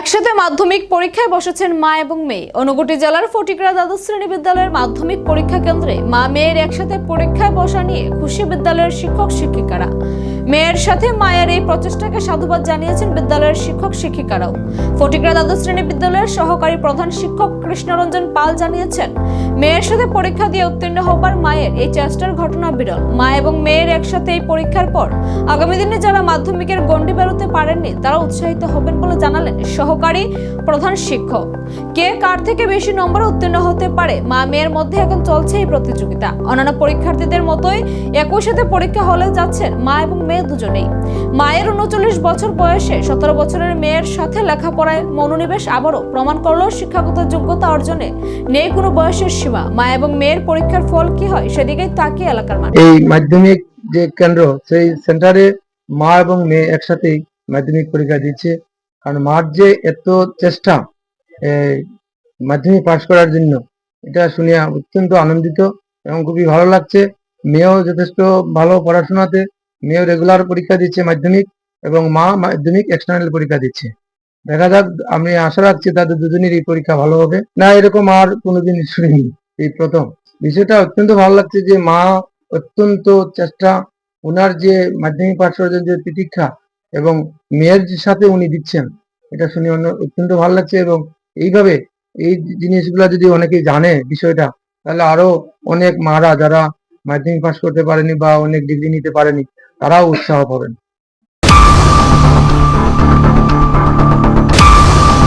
একসাথে মাধ্যমিক পরীক্ষায় বসেছেন মা এবং মেয়ে। অনুগুটি জেলার ফটিকরা দ্বাদশ শ্রেণি বিদ্যালয়ের মাধ্যমিক পরীক্ষা কেন্দ্রে মা মেয়ের একসাথে পরীক্ষায় বসা নিয়ে খুশি বিদ্যালয়ের শিক্ষক শিক্ষিকারা। মেয়ের সাথে মায়ের এই প্রচেষ্টাকে সাধুবাদ জানিয়েছেন বিদ্যালয়ের শিক্ষক শিক্ষিকারাও। ফটিকরা দ্বাদশ শ্রেণি বিদ্যালয়ের সহকারী প্রধান শিক্ষক কৃষ্ণরঞ্জন পাল জানিয়েছেন, মেয়ের সাথে পরীক্ষা দিয়ে উত্তীর্ণ হবার মায়ের এই চেষ্টার ঘটনা বিরল। মা এবং মেয়ের একসাথে এই পরীক্ষার পর আগামী দিনে যারা মাধ্যমিকের গণ্ডি বেরোতে পারেননি, তারা উৎসাহিত হবেন বলে জানালেন সহকারী প্রধান শিক্ষক। কে কার থেকে বেশি নম্বর উত্তীর্ণ হতে পারে? মা মেয়ের মধ্যে এখন চলছে এই প্রতিযোগিতা। অন্যান্য পরীক্ষার্থীদের মতোই একই সাথে পরীক্ষা হলে যাচ্ছেন মা এবং মেয়ে দুজনেই। মায়ের উনচল্লিশ বছর বয়সে সতেরো বছরের মেয়ের সাথে লেখাপড়ায় মনোনিবেশ আবারও প্রমাণ করল শিক্ষাগত যোগ্যতা অর্জনে। নেই কোনো বয়সের সীমা। মা এবং মেয়ের পরীক্ষার ফল কি হয় সেদিকেই তাকিয়ে এলাকার মানুষ। এই মাধ্যমিক যে কেন্দ্র, সেই সেন্টারে মা এবং মেয়ে একসাথেই মাধ্যমিক পরীক্ষা দিচ্ছে। কারণ মার যে এত চেষ্টা মাধ্যমিক পাশ করার জন্য, এটা শুনে অত্যন্ত আনন্দিত এবং খুবই ভালো লাগছে। মেয়েও যথেষ্ট ভালো পড়াশোনাতে, মেয়েও রেগুলার পরীক্ষা দিচ্ছে মাধ্যমিক এবং মা মাধ্যমিক এক্সটার্নাল পরীক্ষা দিচ্ছে। দেখা যাক, আমি আশা রাখছি তাদের দুজনের এই পরীক্ষা ভালো হবে। না, এরকম আর কোনোদিন শুনিনি এই প্রথম। বিষয়টা অত্যন্ত ভালো লাগছে যে মা অত্যন্ত চেষ্টা ওনার যে মাধ্যমিক পাশ করার যে প্রতীক্ষা এবং মেয়ের সাথে উনি দিচ্ছেন। এটা শুনে অন্য- অত্যন্ত ভালো লাগছে এবং এইভাবে এই জিনিসগুলো যদি অনেকে জানে বিষয়টা, তাহলে আরও অনেক মারা যারা মাধ্যমিক পাশ করতে পারেনি বা অনেক ডিগ্রি নিতে পারেনি, তারাও উৎসাহ পাবেন।